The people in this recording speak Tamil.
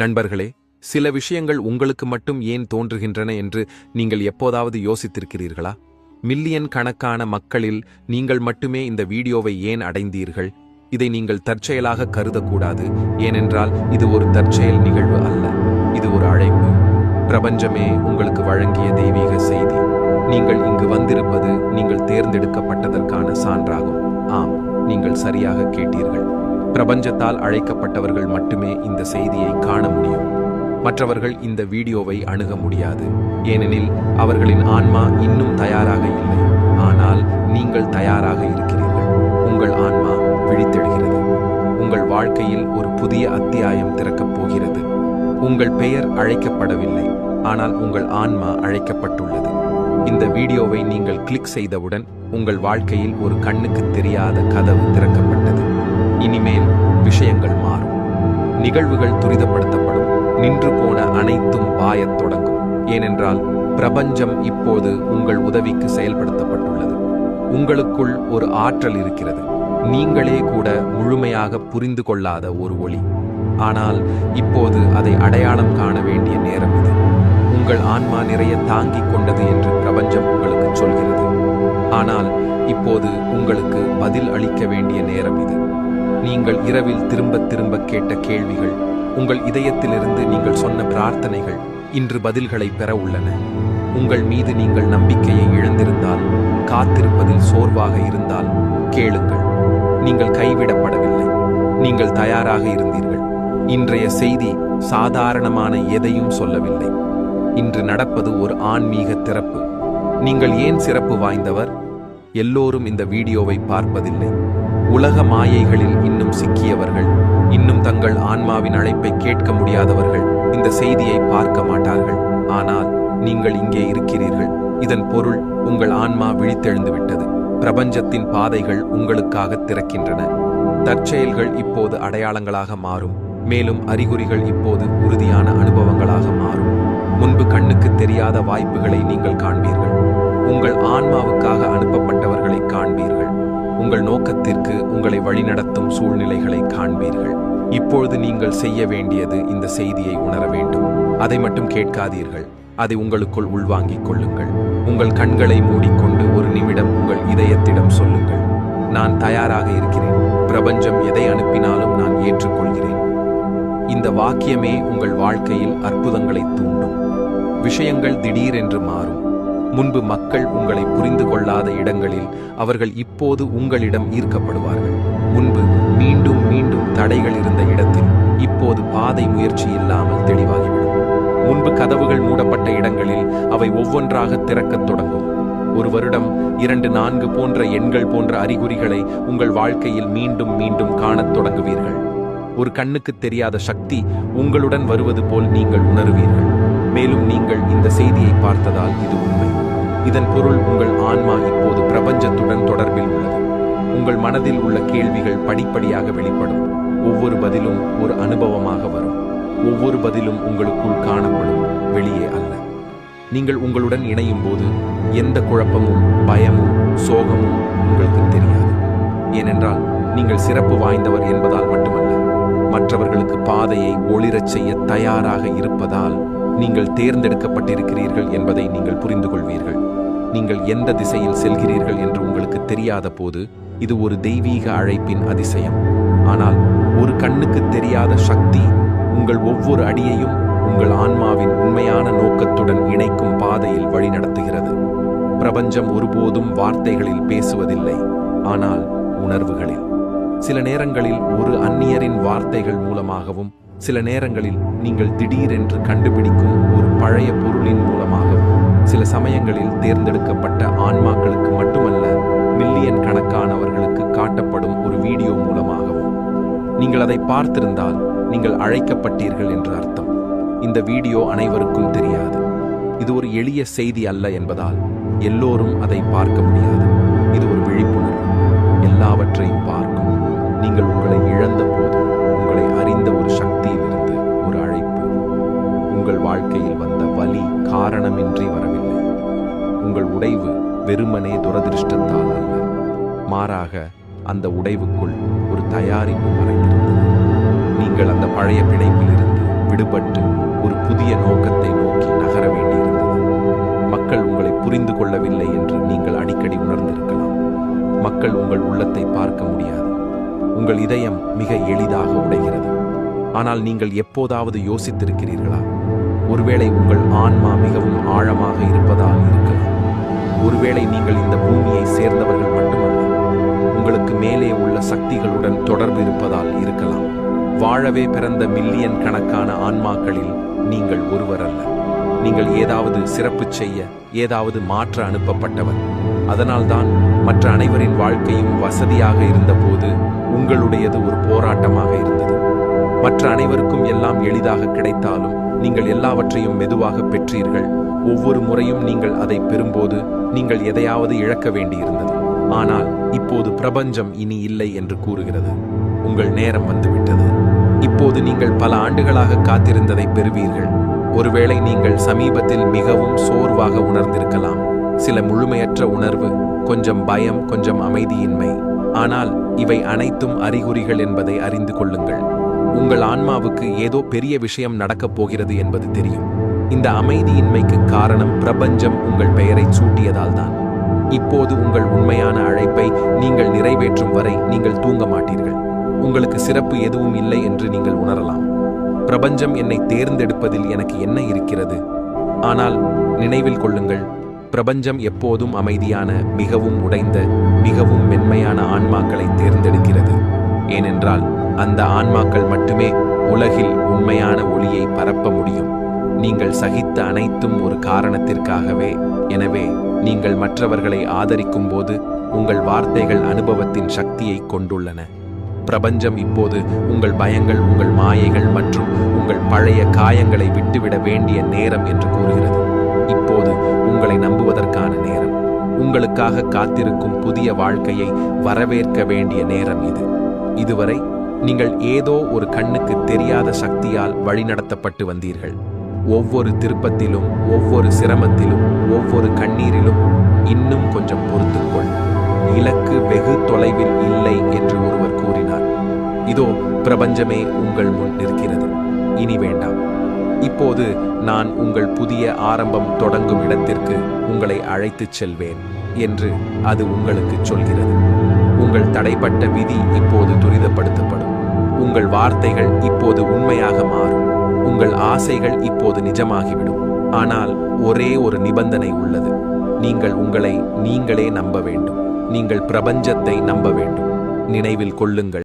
நண்பர்களே சில விஷயங்கள் உங்களுக்கு மட்டும் ஏன் தோன்றுகின்றன என்று நீங்கள் எப்போதாவது யோசித்திருக்கிறீர்களா? மில்லியன் கணக்கான மக்களில் நீங்கள் மட்டுமே இந்த வீடியோவை ஏன் அடைந்தீர்கள்? இதை நீங்கள் தற்செயலாக கருதக்கூடாது ஏனென்றால் இது ஒரு தற்செயல் நிகழ்வு அல்ல இது ஒரு அழைப்பு. பிரபஞ்சமே உங்களுக்கு வழங்கிய தெய்வீக செய்தி. நீங்கள் இங்கு வந்திருப்பது நீங்கள் தேர்ந்தெடுக்கப்பட்டதற்கான சான்றாகும். ஆம் நீங்கள் சரியாக கேட்டீர்கள். பிரபஞ்சத்தால் அழைக்கப்பட்டவர்கள் மட்டுமே இந்த செய்தியை காண முடியும். மற்றவர்கள் இந்த வீடியோவை அணுக முடியாது. ஏனெனில் அவர்களின் ஆன்மா இன்னும் தயாராக இல்லை. ஆனால் நீங்கள் தயாராக இருக்கிறீர்கள். உங்கள் ஆன்மா விழித்தெழுகிறது உங்கள் வாழ்க்கையில் ஒரு புதிய அத்தியாயம் திறக்கப் போகிறது. உங்கள் பெயர் அழைக்கப்படவில்லை. ஆனால் உங்கள் ஆன்மா அழைக்கப்பட்டுள்ளது. இந்த வீடியோவை நீங்கள் கிளிக் செய்தவுடன் உங்கள் வாழ்க்கையில் ஒரு கண்ணுக்கு தெரியாத கதவு திறக்கப்பட்டது. இனிமேல் விஷயங்கள் மாறும். நிகழ்வுகள் துரிதப்படுத்தப்படும். நின்று போன அனைத்தும் பாயத் தொடங்கும். ஏனென்றால் பிரபஞ்சம் இப்போது உங்கள் உதவிக்கு செயல்படுத்தப்பட்டுள்ளது. உங்களுக்குள் ஒரு ஆற்றல் இருக்கிறது. நீங்களே கூட முழுமையாக புரிந்து கொள்ளாத ஒரு ஒளி. ஆனால் இப்போது அதை அடையாளம் காண வேண்டிய நேரம் இது. உங்கள் ஆன்மா நிறைய தாங்கிக் கொண்டது என்று பிரபஞ்சம் உங்களுக்கு சொல்கிறது. ஆனால் இப்போது உங்களுக்கு பதில் அளிக்க வேண்டிய நேரம் இது. நீங்கள் இரவில் திரும்ப திரும்ப கேட்ட கேள்விகள் உங்கள் இதயத்திலிருந்து நீங்கள் சொன்ன பிரார்த்தனைகள் இன்று பதில்களை பெற உள்ளன. உங்கள் மீது நீங்கள் நம்பிக்கையை இழந்திருந்தால் காத்திருப்பதில் சோர்வாக இருந்தால் கேளுங்கள். நீங்கள் கைவிடப்படவில்லை. நீங்கள் தயாராக இருந்தீர்கள். இன்றைய செய்தி சாதாரணமான எதையும் சொல்லவில்லை. இன்று நடப்பது ஒரு ஆன்மீக திறப்பு. நீங்கள் ஏன் சிறப்பு வாய்ந்தவர்? எல்லோரும் இந்த வீடியோவை பார்ப்பதில்லை. உலக மாயைகளில் இன்னும் சிக்கியவர்கள் இன்னும் தங்கள் ஆன்மாவின் அழைப்பை கேட்க முடியாதவர்கள் இந்த செய்தியை பார்க்க மாட்டார்கள். ஆனால் நீங்கள் இங்கே இருக்கிறீர்கள். இதன் பொருள் உங்கள் ஆன்மா விழித்தெழுந்துவிட்டது பிரபஞ்சத்தின் பாதைகள் உங்களுக்காக திறக்கின்றன. தற்செயல்கள் இப்போது அடையாளங்களாக மாறும். மேலும் அறிகுறிகள் இப்போது உறுதியான அனுபவங்களாக மாறும். முன்பு கண்ணுக்கு தெரியாத வாய்ப்புகளை நீங்கள் காண்பீர்கள். உங்கள் ஆன்மாவுக்காக அனுப்பப்பட்டவர்களை காண்பீர்கள். உங்கள் நோக்கத்திற்கு உங்களை வழிநடத்தும் சூழ்நிலைகளை காண்பீர்கள். இப்பொழுது நீங்கள் செய்ய வேண்டியது இந்த செய்தியை உணர வேண்டும். அதை மட்டும் கேட்காதீர்கள். அதை உங்களுக்குள் உள்வாங்கிக் கொள்ளுங்கள். உங்கள் கண்களை மூடிக்கொண்டு ஒரு நிமிடம் உங்கள் இதயத்திடம் சொல்லுங்கள். நான் தயாராக இருக்கிறேன். பிரபஞ்சம் எதை அனுப்பினாலும் நான் ஏற்றுக்கொள்கிறேன். இந்த வாக்கியமே உங்கள் வாழ்க்கையில் அற்புதங்களை தூண்டும். விஷயங்கள் திடீரென்று மாறும். முன்பு மக்கள் உங்களை புரிந்து கொள்ளாத இடங்களில் அவர்கள் இப்போது உங்களிடம் ஈர்க்கப்படுவார்கள். முன்பு மீண்டும் மீண்டும் தடைகள் இருந்த இடத்தில் இப்போது பாதை முயற்சி இல்லாமல் தெளிவாகிவிடும். முன்பு கதவுகள் மூடப்பட்ட இடங்களில் அவை ஒவ்வொன்றாக திறக்கத் தொடங்கும். ஒரு வருடம் இரண்டு நான்கு போன்ற எண்கள் போன்ற அறிகுறிகளை உங்கள் வாழ்க்கையில் மீண்டும் மீண்டும் காணத் தொடங்குவீர்கள். ஒரு கண்ணுக்கு தெரியாத சக்தி உங்களுடன் வருவது போல் நீங்கள் உணருவீர்கள். மேலும் நீங்கள் இந்த செய்தியை பார்த்ததால் இது உண்மை. இதன் பொருள் உங்கள் ஆன்மா இப்போது பிரபஞ்சத்துடன் தொடர்பில் உள்ளது. உங்கள் மனதில் உள்ள கேள்விகள் படிப்படியாக வெளிப்படும். ஒவ்வொரு பதிலும் ஒரு அனுபவமாக வரும். ஒவ்வொரு பதிலும் உங்களுக்குள் காணப்படும். வெளியே அல்ல. நீங்கள் உங்களுடன் இணையும் போது எந்த குழப்பமும் பயமும் சோகமும் உங்களுக்கு தெரியாது. ஏனென்றால் நீங்கள் சிறப்பு வாய்ந்தவர் என்பதால் மட்டுமல்ல மற்றவர்களுக்கு பாதையை ஒளிரச் செய்ய தயாராக இருப்பதால் நீங்கள் தேர்ந்தெடுக்கப்பட்டிருக்கிறீர்கள் என்பதை நீங்கள் புரிந்து கொள்வீர்கள் நீங்கள் எந்த திசையில் செல்கிறீர்கள் என்று உங்களுக்கு தெரியாத போது இது ஒரு தெய்வீக அழைப்பின் அதிசயம். ஆனால் ஒரு கண்ணுக்கு தெரியாத சக்தி உங்கள் ஒவ்வொரு அடியையும் உங்கள் ஆன்மாவின் உண்மையான நோக்கத்துடன் இணைக்கும் பாதையில் வழிநடத்துகிறது. பிரபஞ்சம் ஒருபோதும் வார்த்தைகளில் பேசுவதில்லை ஆனால் உணர்வுகளில். சில நேரங்களில் ஒரு அந்நியரின் வார்த்தைகள் மூலமாகவும் சில நேரங்களில் நீங்கள் திடீரென்று கண்டுபிடிக்கும் ஒரு பழைய பொருளின் மூலமாகவும். சில சமயங்களில் தேர்ந்தெடுக்கப்பட்ட ஆன்மாக்களுக்கு மட்டுமல்ல மில்லியன் கணக்கானவர்களுக்கு காட்டப்படும் ஒரு வீடியோ மூலமாகவும். நீங்கள் அதை பார்த்திருந்தால் நீங்கள் அழைக்கப்பட்டீர்கள் என்று அர்த்தம். இந்த வீடியோ அனைவருக்கும் தெரியாது. இது ஒரு எளிய செய்தி அல்ல என்பதால் எல்லோரும் அதை பார்க்க முடியாது. இது ஒரு விழிப்புணர்வு. எல்லாவற்றையும் பார்க்கும். நீங்கள் உங்களை இழந்த வெறுமனே துரதிருஷ்டத்தால் அல்ல. மாறாக அந்த உடைவுக்குள் ஒரு தயாரிப்பு மறைந்திருந்தது. நீங்கள் அந்த பழைய பிணைப்பிலிருந்து விடுபட்டு ஒரு புதிய நோக்கத்தை நோக்கி நகர வேண்டியிருந்தது. மக்கள் உங்களை புரிந்து கொள்ளவில்லை என்று நீங்கள் அடிக்கடி உணர்ந்திருக்கலாம். மக்கள் உங்கள் உள்ளத்தை பார்க்க முடியாது. உங்கள் இதயம் மிக எளிதாக உடைகிறது. ஆனால் நீங்கள் எப்போதாவது யோசித்திருக்கிறீர்களா? ஒருவேளை உங்கள் ஆன்மா மிகவும் ஆழமாக இருப்பதாக இருக்கலாம். ஒருவேளை நீங்கள் இந்த பூமியை சேர்ந்தவர்கள் மட்டுமல்ல உங்களுக்கு மேலே உள்ள சக்திகளுடன் தொடர்பு இருப்பதால் இருக்கலாம். வாழவே பிறந்த மில்லியன் கணக்கான ஆன்மாக்களில் நீங்கள் ஒருவர் அல்ல நீங்கள் ஏதாவது சிறப்பு செய்ய ஏதாவது மாற்ற அனுப்பப்பட்டவர். அதனால்தான் மற்ற அனைவரின் வாழ்க்கையும் வசதியாக இருந்தபோது உங்களுடையது ஒரு போராட்டமாக இருந்தது. மற்ற அனைவருக்கும் எல்லாம் எளிதாக கிடைத்தாலும் நீங்கள் எல்லாவற்றையும் மெதுவாக பெற்றீர்கள். ஒவ்வொரு முறையும் நீங்கள் அதை பெறும்போது நீங்கள் எதையாவது இழக்க வேண்டியிருந்தது. ஆனால் இப்போது பிரபஞ்சம் இனி இல்லை என்று கூறுகிறது. உங்கள் நேரம் வந்துவிட்டது. இப்போது நீங்கள் பல ஆண்டுகளாக காத்திருந்ததை பெறுவீர்கள். ஒருவேளை நீங்கள் சமீபத்தில் மிகவும் சோர்வாக உணர்ந்திருக்கலாம். சில முழுமையற்ற உணர்வு கொஞ்சம் பயம் கொஞ்சம் அமைதியின்மை. ஆனால் இவை அனைத்தும் அறிகுறிகள் என்பதை அறிந்து கொள்ளுங்கள். உங்கள் ஆன்மாவுக்கு ஏதோ பெரிய விஷயம் நடக்கப் போகிறது என்பது தெரியும். இந்த அமைதியின்மைக்கு காரணம் பிரபஞ்சம் உங்கள் பெயரை சூட்டியதால்தான். இப்போது உங்கள் உண்மையான அழைப்பை நீங்கள் நிறைவேற்றும் வரை நீங்கள் தூங்க மாட்டீர்கள். உங்களுக்கு சிறப்பு எதுவும் இல்லை என்று நீங்கள் உணரலாம். பிரபஞ்சம் என்னை தேர்ந்தெடுப்பதில் எனக்கு என்ன இருக்கிறது? ஆனால் நினைவில் கொள்ளுங்கள் பிரபஞ்சம் எப்போதும் அமைதியான மிகவும் உடைந்த மிகவும் மென்மையான ஆன்மாக்களை தேர்ந்தெடுக்கிறது. ஏனென்றால் அந்த ஆன்மாக்கள் மட்டுமே உலகில் உண்மையான ஒளியை பரப்ப முடியும். நீங்கள் சகித்த அனைத்தும் ஒரு காரணத்திற்காகவே. எனவே நீங்கள் மற்றவர்களை ஆதரிக்கும் போது உங்கள் வார்த்தைகள் அனுபவத்தின் சக்தியை கொண்டுள்ளன. பிரபஞ்சம் இப்போது உங்கள் பயங்கள் உங்கள் மாயைகள் மற்றும் உங்கள் பழைய காயங்களை விட்டுவிட வேண்டிய நேரம் என்று கூறுகிறது. இப்போது உங்களை நம்புவதற்கான நேரம். உங்களுக்காக காத்திருக்கும் புதிய வாழ்க்கையை வரவேற்க வேண்டிய நேரம் இது. இதுவரை நீங்கள் ஏதோ ஒரு கண்ணுக்கு தெரியாத சக்தியால் வழிநடத்தப்பட்டு வந்தீர்கள். ஒவ்வொரு திருப்பத்திலும் ஒவ்வொரு சிரமத்திலும் ஒவ்வொரு கண்ணீரிலும் இன்னும் கொஞ்சம் பொறுத்துக்கொள். இலக்கு வெகு தொலைவில் இல்லை என்று ஒருவர் கூறினார். இதோ பிரபஞ்சமே உங்கள் முன் நிற்கிறது. இனி வேண்டாம். இப்போது நான் உங்கள் புதிய ஆரம்பம் தொடங்கும் இடத்திற்கு உங்களை அழைத்துச் செல்வேன் என்று அது உங்களுக்கு சொல்கிறது. உங்கள் தடைப்பட்ட விதி இப்போது துரிதப்படுத்தப்படும். உங்கள் வார்த்தைகள் இப்போது உண்மையாக மாறும். உங்கள் ஆசைகள் இப்போது நிஜமாகிவிடும். ஆனால் ஒரே ஒரு நிபந்தனை உள்ளது. நீங்கள் உங்களை நீங்களே நம்ப வேண்டும். நீங்கள் பிரபஞ்சத்தை நம்ப வேண்டும். நினைவில் கொள்ளுங்கள்.